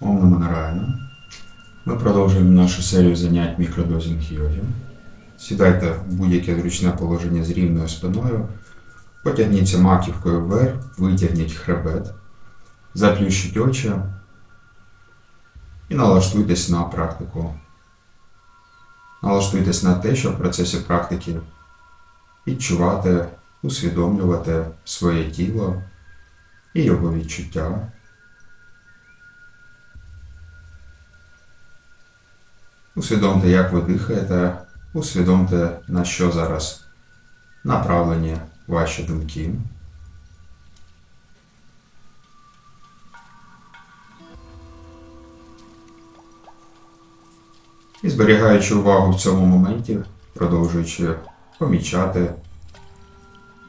Ом Намо Ми продовжуємо нашу серію занять мікродозінг йоги. Сідайте в будь-яке зручне положення з рівною спиною, потягніться маківкою вверх, витягніть хребет, заплющіть очі і налаштуйтесь на практику. Налаштуйтесь на те, щоб в процесі практики відчувати, усвідомлювати своє тіло і його відчуття. Усвідомте, як ви дихаєте, усвідомте, на що зараз направлені ваші думки. І зберігаючи увагу в цьому моменті, продовжуючи помічати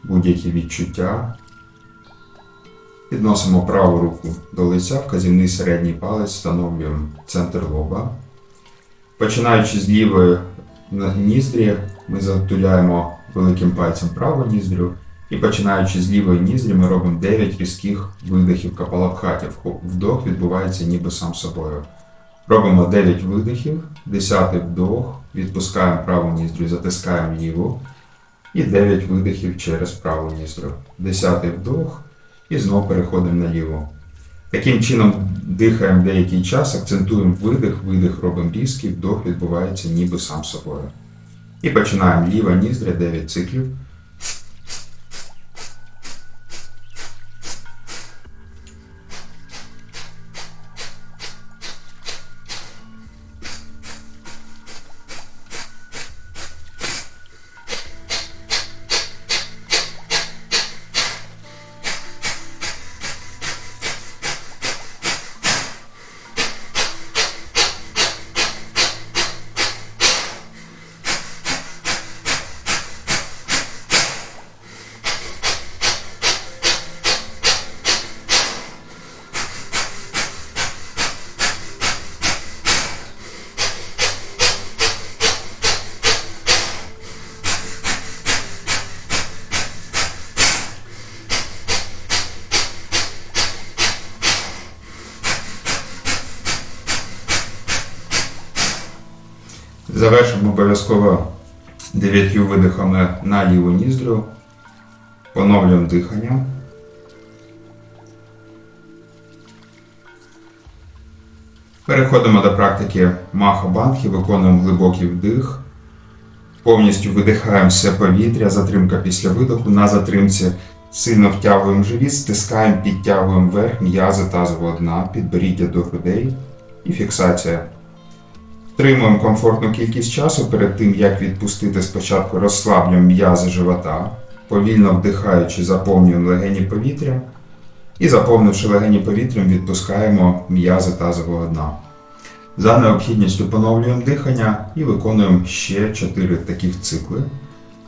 будь-які відчуття, підносимо праву руку до лиця, вказівний середній палець встановлюємо центр лоба. Починаючи з лівої ніздрі, ми затуляємо великим пальцем праву ніздрю. І починаючи з лівої ніздрі, ми робимо 9 різких видихів капалабхаті. Вдох відбувається ніби сам собою. Робимо 9 видихів, 10 вдох, відпускаємо праву ніздрю, затискаємо ліву. І 9 видихів через праву ніздрю. 10 вдох і знову переходимо на ліву. Таким чином дихаємо деякий час, акцентуємо видих, видих робимо різкий, вдох відбувається ніби сам собою. І починаємо ліва ніздря 9 циклів. Завершимо обов'язково дев'ятью видихами на ліву ніздрю. Поновлюємо дихання. Переходимо до практики маха-бандхи, виконуємо глибокий вдих. Повністю видихаємо все повітря, затримка після видоху. На затримці сильно втягуємо живіт, стискаємо, підтягуємо вверх, м'язи тазового дна, підборіддя до грудей і фіксація. Втримуємо комфортну кількість часу перед тим, як відпустити спочатку розслаблюємо м'язи живота, повільно вдихаючи, заповнюємо легені повітрям і заповнивши легені повітрям, відпускаємо м'язи тазового дна. За необхідністю поновлюємо дихання і виконуємо ще 4 таких цикли.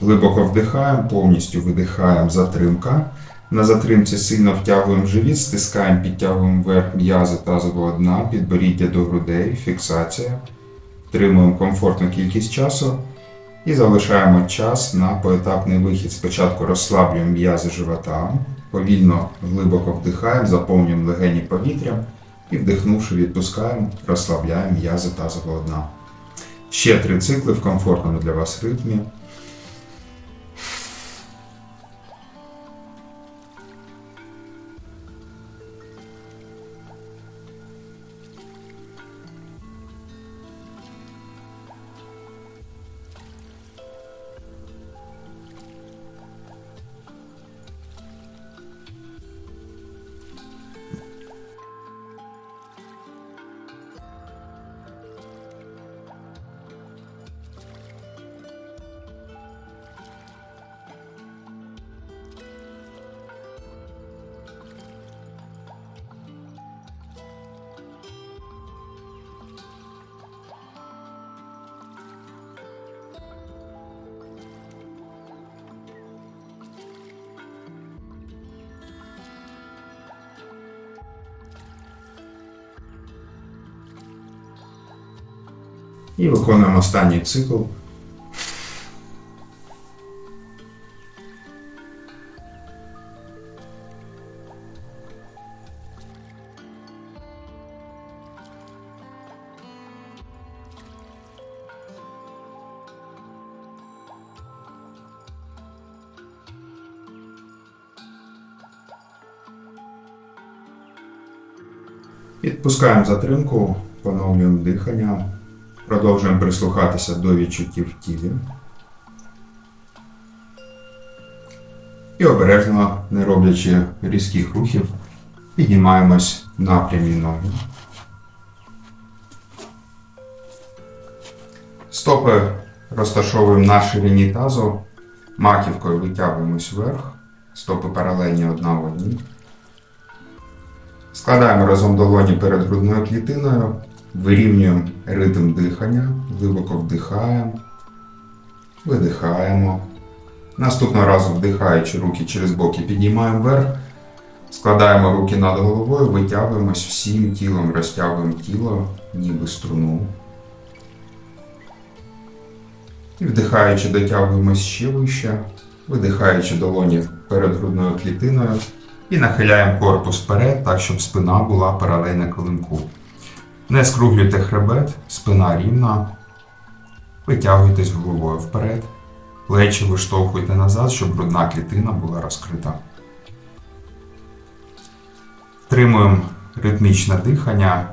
Глибоко вдихаємо, повністю видихаємо затримка. На затримці сильно втягуємо живіт, стискаємо, підтягуємо вверх м'язи тазового дна, підборіддя до грудей, фіксація. Втримуємо комфортну кількість часу і залишаємо час на поетапний вихід. Спочатку розслаблюємо м'язи живота, повільно глибоко вдихаємо, заповнюємо легені повітрям і вдихнувши, відпускаємо, розслабляємо м'язи тазового дна. Ще три цикли в комфортному для вас ритмі. і виконуємо останній цикл. Відпускаємо затримку, поновлюємо дихання продовжуємо прислухатися до відчуттів в тілі. І обережно, не роблячи різких рухів, піднімаємось на прямі ноги. Стопи розташовуємо на ширині тазу, маківкою витягуємось вверх, стопи паралельні одна в одній. Складаємо разом долоні перед грудною клітиною, вирівнюємо ритм дихання, глибоко вдихаємо, видихаємо. Наступного разу вдихаючи руки через боки, піднімаємо вверх, складаємо руки над головою, витягуємось всім тілом, розтягуємо тіло, ніби струну. І вдихаючи, дотягуємось ще вище, видихаючи долоні перед грудною клітиною і нахиляємо корпус вперед, так, щоб спина була паралельна килимку. Не скруглюйте хребет, спина рівна. Витягуйтесь головою вперед. Плечі виштовхуйте назад, щоб грудна клітина була розкрита. Тримуємо ритмічне дихання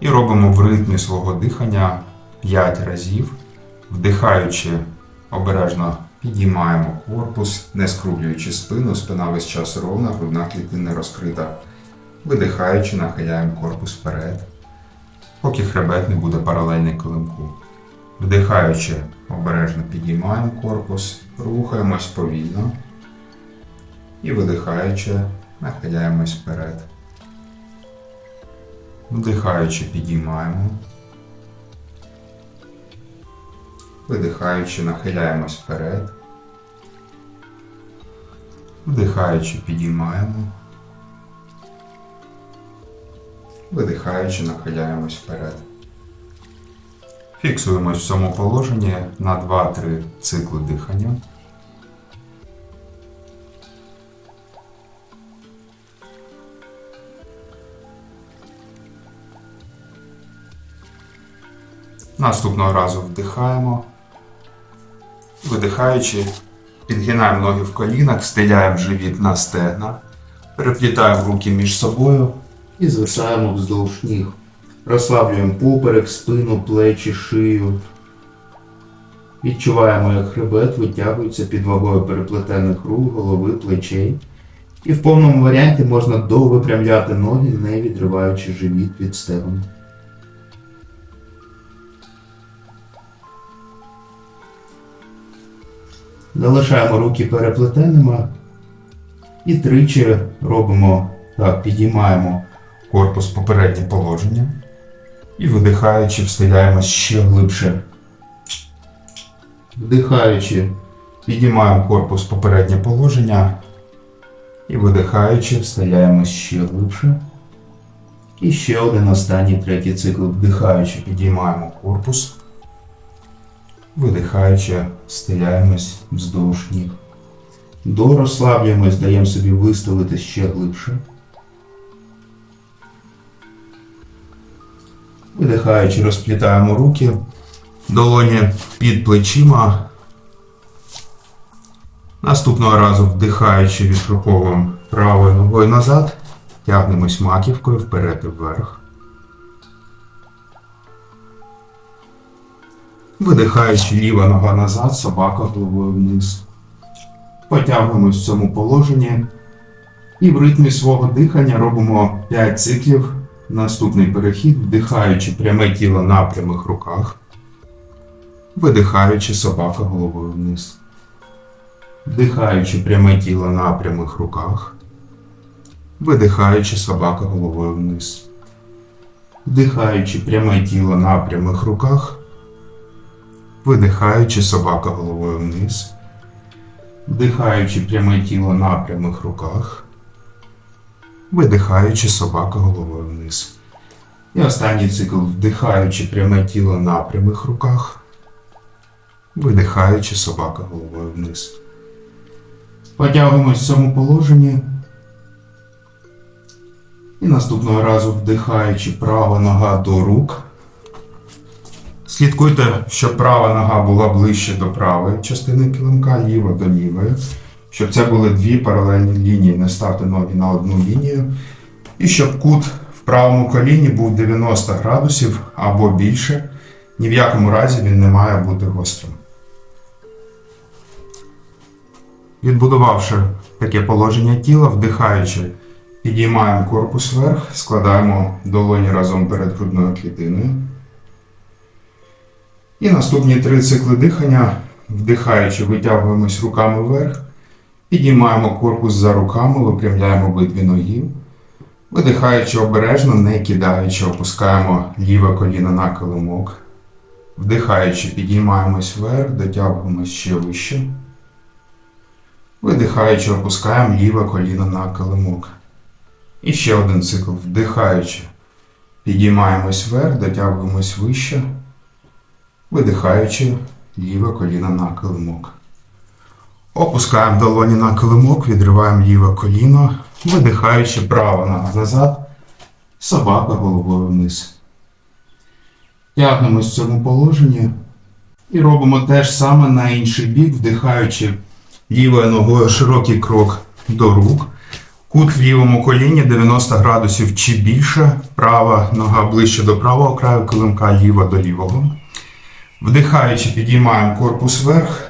і робимо в ритмі свого дихання 5 разів. Вдихаючи, обережно підіймаємо корпус, не скруглюючи спину, спина весь час ровна, грудна клітина розкрита. Видихаючи, нахиляємо корпус вперед, поки хребет не буде паралельний килимку. Вдихаючи, обережно підіймаємо корпус, рухаємось повільно. І видихаючи, нахиляємось вперед. Вдихаючи, підіймаємо. Видихаючи, нахиляємось вперед. Вдихаючи, підіймаємо. Видихаючи, нахиляємось вперед. Фіксуємось в цьому положенні на 2-3 цикли дихання. Наступного разу вдихаємо. Видихаючи, підгинаємо ноги в колінах, стиляємо живіт на стегна, переплітаємо руки між собою І звисаємо вздовж ніг. Розслаблюємо поперек, спину, плечі, шию. Відчуваємо, як хребет витягується під вагою переплетених рук, голови, плечей. І в повному варіанті можна довипрямляти ноги, не відриваючи живіт від стегон. Залишаємо руки переплетеними і тричі робимо так, підіймаємо корпус попереднє положення. І видихаючи, встиляємось ще глибше. Вдихаючи, Підіймаємо корпус попереднє положення. І видихаючи, встиляємось ще глибше. і ще один останній третій цикл. Вдихаючи, підіймаємо корпус. Видихаючи, стиляємось вздовж ніг. Дорозслаблюємось, даємо собі виставити ще глибше. Видихаючи, розплітаємо руки. Долоні під плечима. Наступного разу вдихаючи, відруховуємо правою ногою назад. Тягнемось маківкою вперед і вверх. Видихаючи ліва нога назад, собака головою вниз. Потягуємось в цьому положенні. І в ритмі свого дихання робимо 5 циклів. Наступний перехід, вдихаючи пряме тіло на прямих руках. Видихаючи собака головою вниз. Вдихаючи пряме тіло на прямих руках. Видихаючи собака головою вниз. Вдихаючи пряме тіло на прямих руках. Видихаючи собака головою вниз. Вдихаючи пряме тіло на прямих руках. Видихаючи собака головою вниз. І останній цикл вдихаючи пряме тіло на прямих руках. Видихаючи собака головою вниз. Потягуємось в цьому положенні. І наступного разу вдихаючи права нога до рук. Слідкуйте, щоб права нога була ближче до правої частини килимка, ліва до лівої. Щоб це були дві паралельні лінії, не ставте ноги на одну лінію. І щоб кут в правому коліні був 90 градусів або більше. Ні в якому разі він не має бути гострим. Відбудувавши таке положення тіла, вдихаючи, підіймаємо корпус вверх, складаємо долоні разом перед грудною клітиною. І наступні три цикли дихання, вдихаючи, витягуємось руками вверх, підіймаємо корпус за руками, випрямляємо обидві ноги. Видихаючи обережно, не кидаючи, опускаємо ліве коліно на килимок. Вдихаючи, підіймаємось вверх, дотягуємось ще вище. Видихаючи, опускаємо ліве коліно на килимок. І ще один цикл. Вдихаючи, підіймаємось вверх, дотягуємось вище. Видихаючи, ліве коліно на килимок. Опускаємо долоні на килимок, відриваємо ліве коліно, видихаючи право нога назад, собака головою вниз. Тягнемось в цьому положенні і робимо те ж саме на інший бік, вдихаючи лівою ногою широкий крок до рук. Кут в лівому коліні 90 градусів чи більше, права нога ближче до правого краю килимка, ліва до лівого. Вдихаючи, підіймаємо корпус вверх,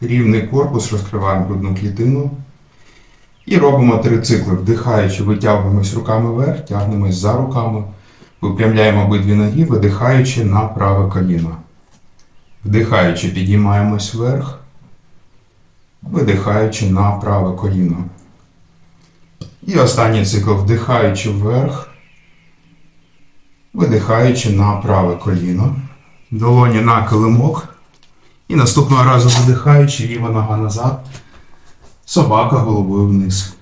рівний корпус, розкриваємо грудну клітину. І робимо три цикли. Вдихаючи, витягуємось руками вверх, тягнемось за руками, випрямляємо обидві ноги, видихаючи на праве коліно. Вдихаючи, підіймаємось вверх, видихаючи на праве коліно. І останній цикл вдихаючи вверх, видихаючи на праве коліно. Долоні на килимок. І наступного разу видихаючи, ліва нога назад, собака головою вниз.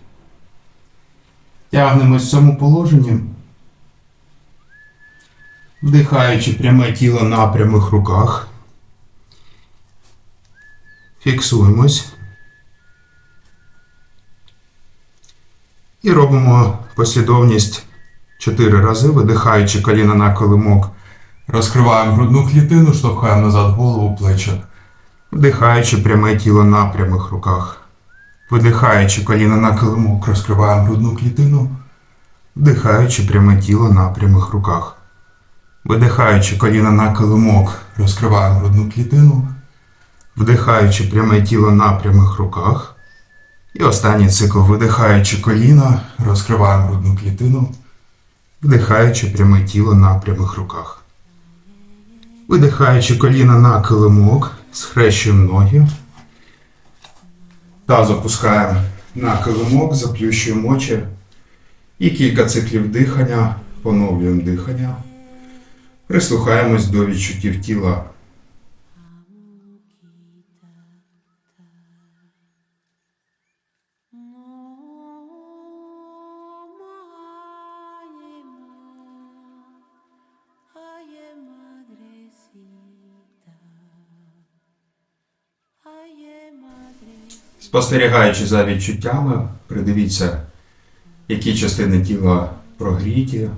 Тягнемось в цьому положенні. Вдихаючи пряме тіло на прямих руках. Фіксуємось. І робимо послідовність 4 рази, видихаючи коліна на колимок. Розкриваємо грудну клітину, штовхаємо назад голову плечі. Вдихаючи пряме тіло на прямих руках. Видихаючи коліна на килимок, розкриваємо грудну клітину. Вдихаючи пряме тіло на прямих руках. Видихаючи коліна на килимок, розкриваємо грудну клітину. Вдихаючи пряме тіло на прямих руках. І останній цикл. Видихаючи коліна, розкриваємо грудну клітину. Вдихаючи пряме тіло на прямих руках. Видихаючи коліна на килимок, схрещуємо ноги. Таз опускаємо на килимок, заплющуємо очі. І кілька циклів дихання, поновлюємо дихання. Прислухаємось до відчуттів тіла. Спостерігаючи за відчуттями, придивіться, які частини тіла прогріті,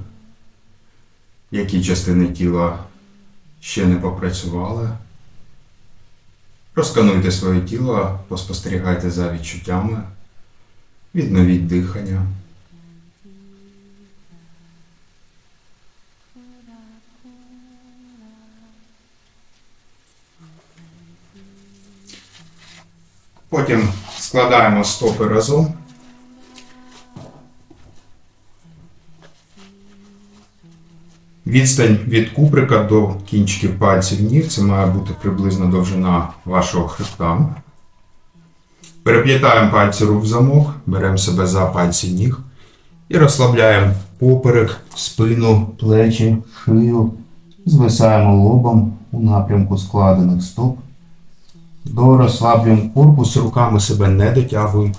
які частини тіла ще не попрацювали. Розкануйте своє тіло, поспостерігайте за відчуттями, відновіть дихання. Потім складаємо стопи разом. Відстань від куприка до кінчиків пальців ніг це має бути приблизно довжина вашого хребта. Переплітаємо пальці рук в замок, беремо себе за пальці ніг і розслабляємо поперек, спину, плечі, шию. Звисаємо лобом у напрямку складених стоп. До розслаблюємо корпус, руками себе не дотягуємо.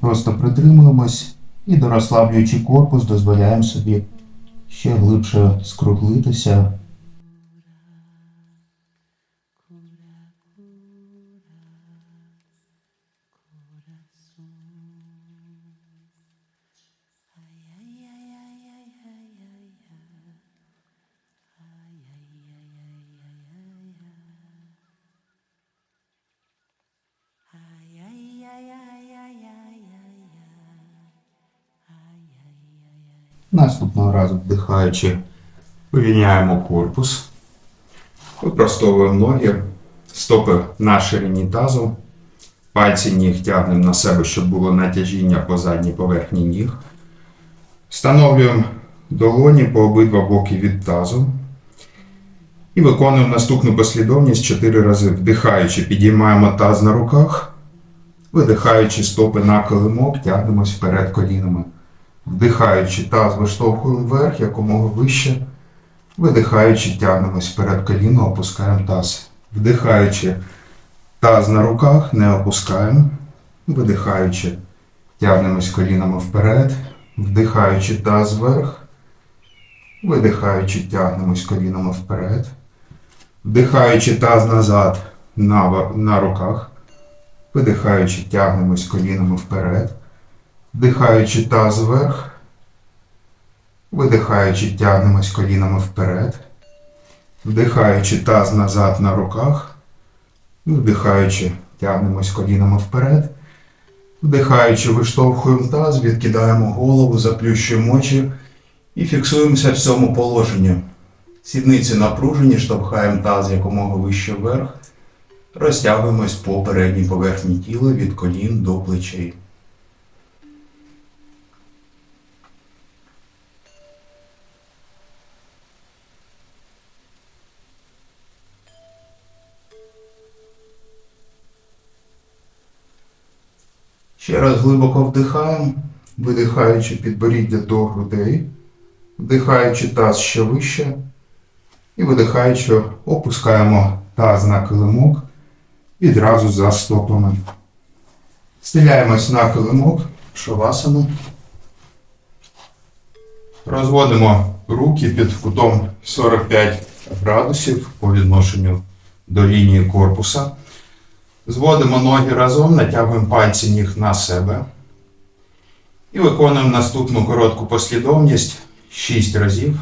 Просто притримуємось і дорозслаблюючи корпус, дозволяємо собі ще глибше скруглитися. Наступного разу вдихаючи, вивільняємо корпус. Випростовуємо ноги, стопи на ширині тазу. Пальці ніг тягнемо на себе, щоб було натяжіння по задній поверхні ніг. Встановлюємо долоні по обидва боки від тазу. І виконуємо наступну послідовність 4 рази. Вдихаючи, підіймаємо таз на руках. Видихаючи стопи на килимок, тягнемось вперед колінами. Вдихаючи, таз виштовхуємо вверх якомога вище. Видихаючи, тягнемось вперед коліно, опускаємо таз. Вдихаючи, таз на руках, не опускаємо. Видихаючи, тягнемось колінами вперед. Вдихаючи таз вверх. Видихаючи, тягнемось колінами вперед. Вдихаючи таз назад на, на руках. Видихаючи, тягнемось колінами вперед. Вдихаючи таз вверх. Видихаючи, тягнемось колінами вперед. Вдихаючи таз назад на руках. Вдихаючи, тягнемось колінами вперед. Вдихаючи, виштовхуємо таз, відкидаємо голову, заплющуємо очі і фіксуємося в цьому положенні. Сідниці напружені, штовхаємо таз якомога вище вверх. Розтягуємось по передній поверхні тіла від колін до плечей. Ще раз глибоко вдихаємо, видихаючи підборіддя до грудей, вдихаючи таз ще вище і видихаючи, опускаємо таз на килимок відразу за стопами. Стиляємось на килимок, шавасану. Розводимо руки під кутом 45 градусів по відношенню до лінії корпуса. Зводимо ноги разом, натягуємо пальці ніг на себе. І виконуємо наступну коротку послідовність 6 разів.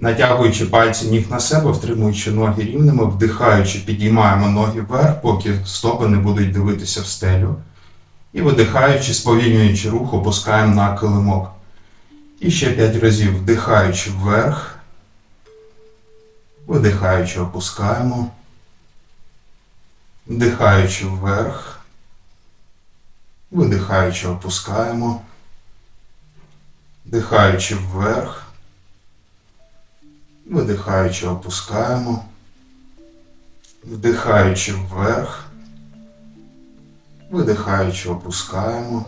Натягуючи пальці ніг на себе, втримуючи ноги рівними, вдихаючи, підіймаємо ноги вверх, поки стопи не будуть дивитися в стелю. І видихаючи, сповільнюючи рух, опускаємо на килимок. І ще 5 разів вдихаючи вверх. Видихаючи, опускаємо. Вдихаючи вверх. Видихаючи, опускаємо. Вдихаючи вверх. Видихаючи, опускаємо. Вдихаючи вверх. Видихаючи, опускаємо.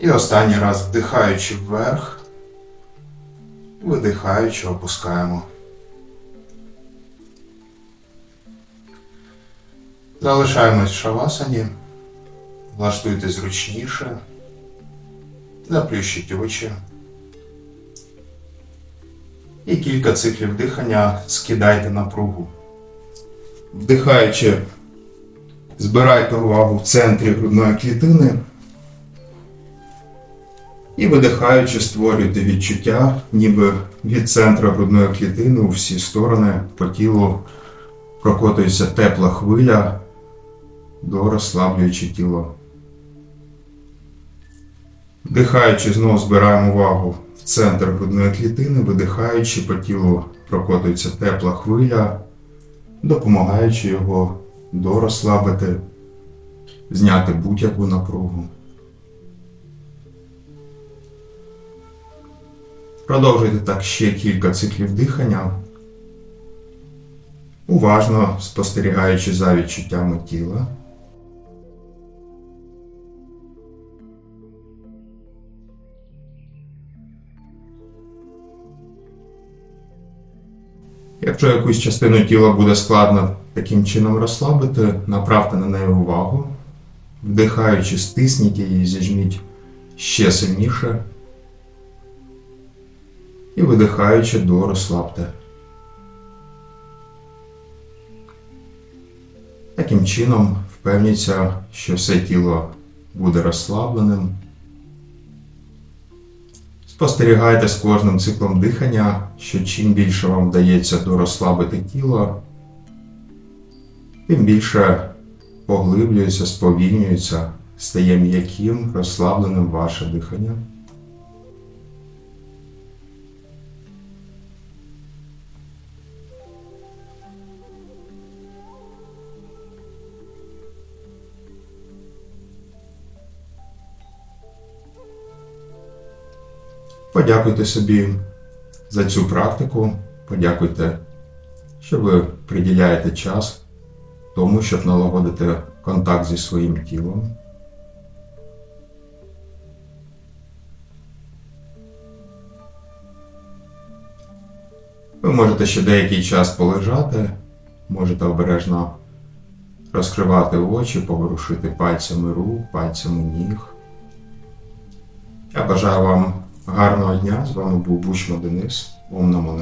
І останній раз вдихаючи вверх. Видихаючи, опускаємо. Залишаємось в шавасані. Влаштуйте зручніше. Заплющіть очі. І кілька циклів дихання скидайте напругу. Вдихаючи, збирайте увагу в центрі грудної клітини. І видихаючи, створюйте відчуття, ніби від центру грудної клітини у всі сторони по тілу прокотується тепла хвиля, дорозслаблюючи тіло. Вдихаючи, знову збираємо увагу в центр грудної клітини, видихаючи по тілу прокотується тепла хвиля, допомагаючи його дорозслабити, зняти будь-яку напругу. Продовжуйте так ще кілька циклів дихання, уважно спостерігаючи за відчуттями тіла. Якщо якусь частину тіла буде складно таким чином розслабити, направте на неї увагу. Вдихаючи, стисніть її, зіжміть ще сильніше. І видихаючи, до розслабте. Таким чином впевніться, що все тіло буде розслабленим. Спостерігайте з кожним циклом дихання, що чим більше вам вдається дорозслабити тіло, тим більше поглиблюється, сповільнюється, стає м'яким, розслабленим ваше дихання. Подякуйте собі за цю практику. Подякуйте, що ви приділяєте час тому, щоб налагодити контакт зі своїм тілом. Ви можете ще деякий час полежати, можете обережно розкривати очі, поворушити пальцями рук, пальцями ніг. Я бажаю вам гарного дня. З вами був Бучма Денис. Ом Намо.